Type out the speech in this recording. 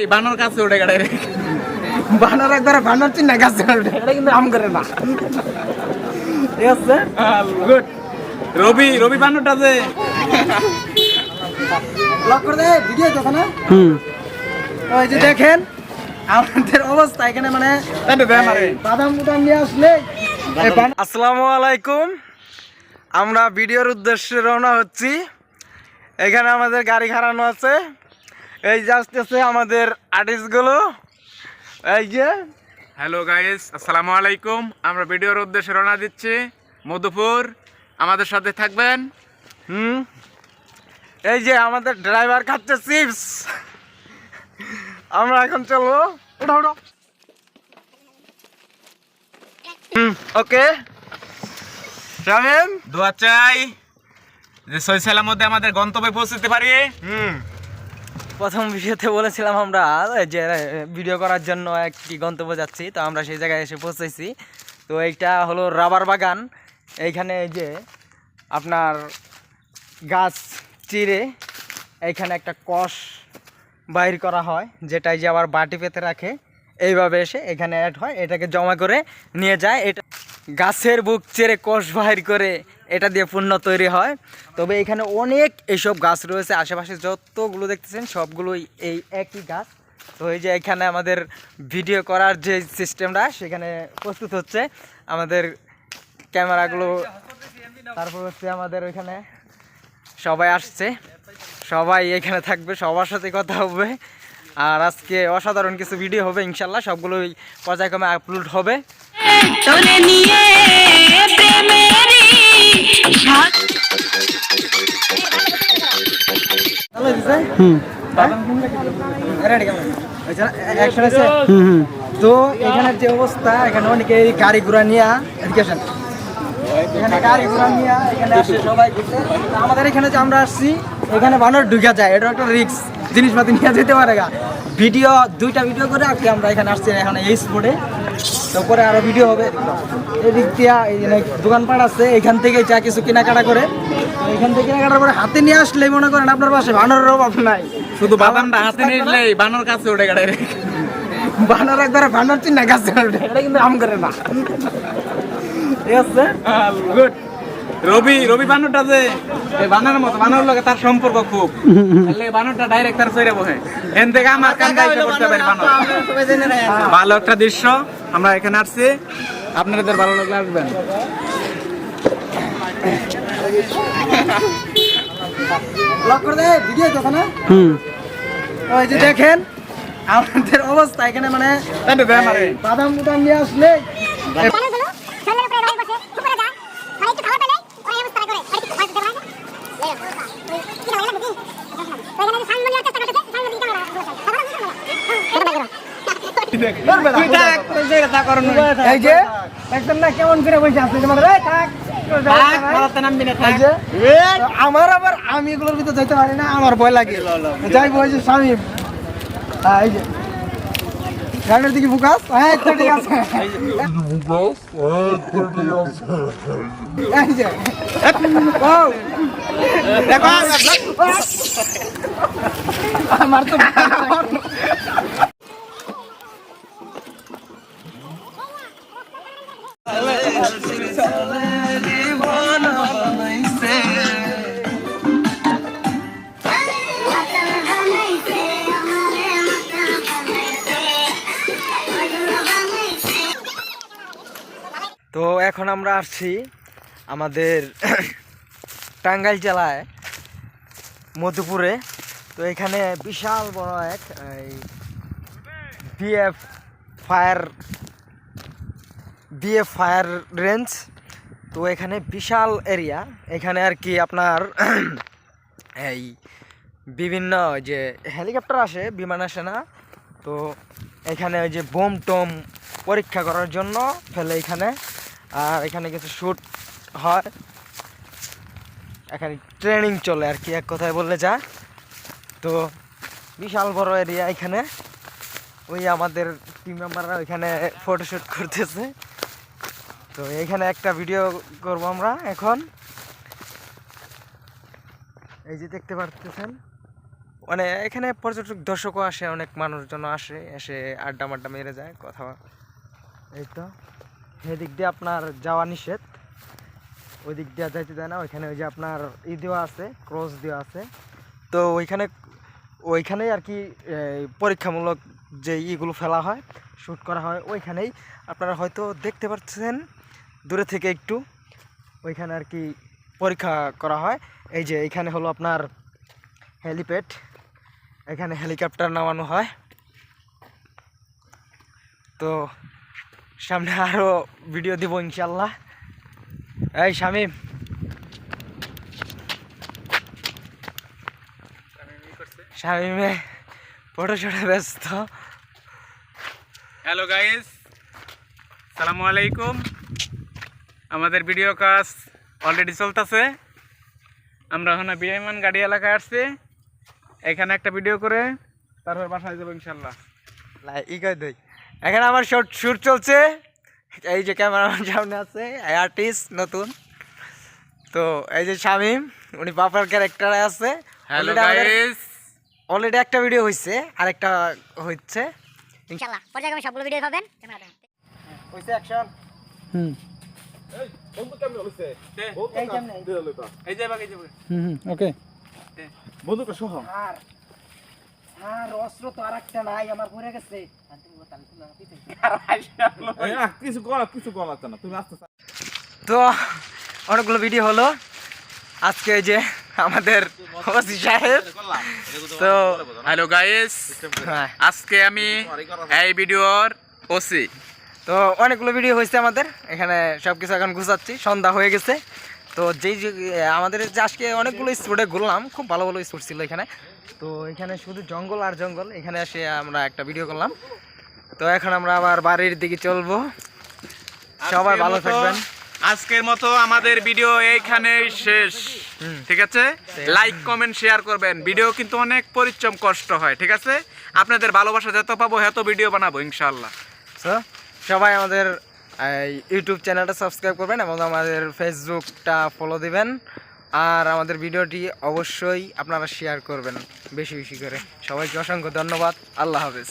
এই বানর কাছে উঠে গেলে। বানর একবার বানর চিন্তা গাছে ওঠে এটা কিন্তু আম করে না। ঠিক আছে? গুড। রবি রবি বানরটা যে। ব্লক করে দে ভিডিও দেখো না ওই যে দেখেন আমাদের অবস্থা এখানে মানে। বাদাম বুদাম নিয়ে আসলে আসসালামু আলাইকুম। আমরা ভিডিওর উদ্দেশ্যে রওনা হচ্ছি। এখানে আমাদের গাড়ি খাড়ানো আছে। এই যে আসতেছে আমাদের আর্টিস্টগুলো। এই যে। হ্যালো গাইস আসসালামু আলাইকুম। আমরা ভিডিওর উদ্দেশ্যে রওনা দিচ্ছি। মধুপুর আমাদের সাথে থাকবেন। হুম। এই যে আমাদের ড্রাইভার খাচ্ছে চিপস। আমরা এখন চলবো। উঠো হুম ওকে। শামিম দোয়া চাই যে সৈসালার মধ্যে আমাদের গন্তব্যে পৌঁছতে পারি। হুম। প্রথম ভিডিওতে বলেছিলাম আমরা যে ভিডিও করার জন্য একটি গন্তব্য যাচ্ছি, তো আমরা সেই জায়গায় এসে পৌঁছেছি। তো এইটা হলো রাবার বাগান। এইখানে এই যে আপনার গাছ চিরে এইখানে একটা কষ বাইর করা হয়, যেটাই যে আবার বাটি পেতে রাখে। এইভাবে এসে এখানে অ্যাড হয়, এটাকে জমা করে নিয়ে যায়। এটা গাছের বুক চেরে কষ বাইর করে এটা দিয়ে পূর্ণ তৈরি হয়। তবে এখানে অনেক এইসব গাছ রয়েছে, আশেপাশে যতগুলো দেখতেছেন সবগুলোই এই একই গাছ। তো এই যে এখানে আমাদের ভিডিও করার যে সিস্টেমটা, সেখানে প্রস্তুত হচ্ছে আমাদের ক্যামেরাগুলো। তারপর হচ্ছে আমাদের ওইখানে সবাই আসছে। সবাই এখানে থাকবে, সবার সাথে কথা হবে। আর আজকে অসাধারণ কিছু ভিডিও হবে ইনশাল্লাহ সবগুলোই পর্যায়ক্রমে আপলোড হবে। তো এখানে যে অবস্থা এখানে অনেকে গাড়ি ঘোড়া নিয়ে এদিকে আসেন এখানে গাড়ি ঘোড়া নিয়ে এখানে আসে সবাই আমাদের এখানে যে আমরা আসছি এখানে বানর ঢুকে যায় এটা একটা রিক্স জিনিসপাতি নিয়ে যেতে পারে গা ভিডিও দুইটা ভিডিও করে আজকে আমরা এখানে আসছি এখানে এই স্পটে তো পরে আরও ভিডিও হবে। এদিক দিয়া এই দোকানপাট আছে এখান থেকে যা কিছু কেনাকাটা করে। এখান থেকে কেনাকাটা করে হাতে নিয়ে আসলে মনে করেন আপনার পাশে বানরের অভাব নাই। শুধু বাদামটা হাতে নিলে বানর কাছে উঠে গেলে। বানর একবার বানর চিন্তা কাছে ওঠে এটা কিন্তু আম করে না। ঠিক আছে? গুড রবি রবি বানরটা যে বানরের মতো বানর লগে তার সম্পর্ক খুব। তাহলে বানরটা ডাইরেক্ট তার সইরে বহে। এন থেকে আমার কান গাইতে করতে পারি বানর। ভালো একটা দৃশ্য আমরা এখানে আসছি। আপনাদের ভালো লাগলে আসবেন। ব্লক করে দে ভিডিও দেখো না? ওই যে দেখেন আমাদের অবস্থা এখানে মানে দেয়। বাদাম বুদাম নিয়ে আসলে এই যে না কেমন করে বসে তোমার থাক আমার আবার আমি এগুলোর ভিতরে যাইতে পারি না আমার ভয় লাগে। যাই যে স্বামী। হ্যাঁ এই যে। গাড়ির দিকে ফোকাস হ্যাঁ ঠিক আছে। এই যে। দেখো আমার তো তো এখন আমরা আসছি আমাদের টাঙ্গাইল জেলায়, মধুপুরে। তো এখানে বিশাল বড় এক BF fire BF fire range. তো এখানে বিশাল এরিয়া। এখানে আর কি আপনার এই বিভিন্ন যে হেলিকপ্টার আসে, বিমান আসে না। তো এখানে ওই যে বোম টোম পরীক্ষা করার জন্য ফেলে এখানে। আর এখানে কিছু শ্যুট হয়। এখানে ট্রেনিং চলে আর কি, এক কথায় বললে যা। তো, বিশাল বড় এরিয়া এখানে। ওই আমাদের টিম মেম্বাররা ওইখানে ফটোশ্যুট করতেছে। তো এইখানে একটা ভিডিও করব আমরা এখন। এই যে দেখতে পারতেছেন। মানে এখানে পর্যটক দর্শকও আসে, অনেক মানুষজন আসে, এসে আড্ডা মাড্ডা মেরে যায়, কথা এই তো, এদিক দিয়ে আপনার যাওয়া নিষেধ। ওই দিক দিয়ে যাইতে দেয় না, ওইখানে ওই যে আপনার ই দেওয়া আছে, ক্রস দেওয়া আছে। তো ওইখানে, ওইখানেই আর কি পরীক্ষামূলক যে ইগুলো ফেলা হয় শ্যুট করা হয়, ওইখানেই আপনারা হয়তো দেখতে পাচ্ছেন দূরে থেকে একটু, ওইখানে আর কি পরীক্ষা করা হয়। এই যে এইখানে হলো আপনার হেলিপ্যাড এখানে হেলিকপ্টার নামানো হয়। তো সামনে আরও ভিডিও দিব ইনশাল্লাহ এই শামিম। শামিমে ফটো শটে ব্যস্ত। হ্যালো গাইস সালামু আলাইকুম। আমাদের ভিডিও কাজ অলরেডি চলতেছে। আমরা এখন বিআইমান গাড়ি এলাকায় আসছি। এখানে একটা ভিডিও করে তারপর বাসায় যাব ইনশাল্লাহ ই কই দই এখানে আমার শর্ট শুট চলছে এই যে ক্যামেরাম্যান সামনে আছে আর্টিস্ট নতুন তো এই যে শামিম উনি পাপার ক্যারেক্টারে আছে হ্যালো গাইস অলরেডি একটা ভিডিও হয়েছে আরেকটা হচ্ছে ইনশাআল্লাহ পর্যায়ক্রমে সবগুলো ভিডিও পাবেন হইছে অ্যাকশন হুম এই কেমনে এই যে বাকি যাবে হুম ওকে আর আর অস্ত্র তো আরেকটা নাই আমার পড়ে গেছে। কিছু করা কিছু করা না তুমি আস্তে তো অনেকগুলো ভিডিও হলো। আজকে যে আমাদের ওসি সাহেব। তো হ্যালো গাইস আজকে আমি এই ভিডিওর ওসি। তো অনেকগুলো ভিডিও হয়েছে আমাদের। এখানে সব কিছু এখন গুছাচ্ছি। সন্ধ্যা হয়ে গেছে। তো যেই আমাদের যে আজকে অনেকগুলো স্পোর্টে ঘুরলাম খুব ভালো ভালো স্পোর্ট ছিল এখানে। তো এখানে শুধু জঙ্গল আর জঙ্গল এখানে এসে আমরা একটা ভিডিও করলাম। তো এখন আমরা আবার বাড়ির দিকে চলবো। সবাই ভালো থাকবেন। আজকের মতো আমাদের ভিডিও এইখানেই শেষ। ঠিক আছে? লাইক কমেন্ট শেয়ার করবেন। ভিডিও কিন্তু অনেক পরিশ্রম কষ্ট হয় ঠিক আছে? আপনাদের ভালোবাসা যত পাবো এত ভিডিও বানাবো ইনশাল্লাহ সবাই আমাদের ইউটিউব চ্যানেলটা সাবস্ক্রাইব করবেন এবং আমাদের ফেসবুকটা ফলো দিবেন। আর আমাদের ভিডিওটি অবশ্যই আপনারা শেয়ার করবেন, বেশি বেশি করে। সবাইকে অসংখ্য ধন্যবাদ। আল্লাহ হাফেজ।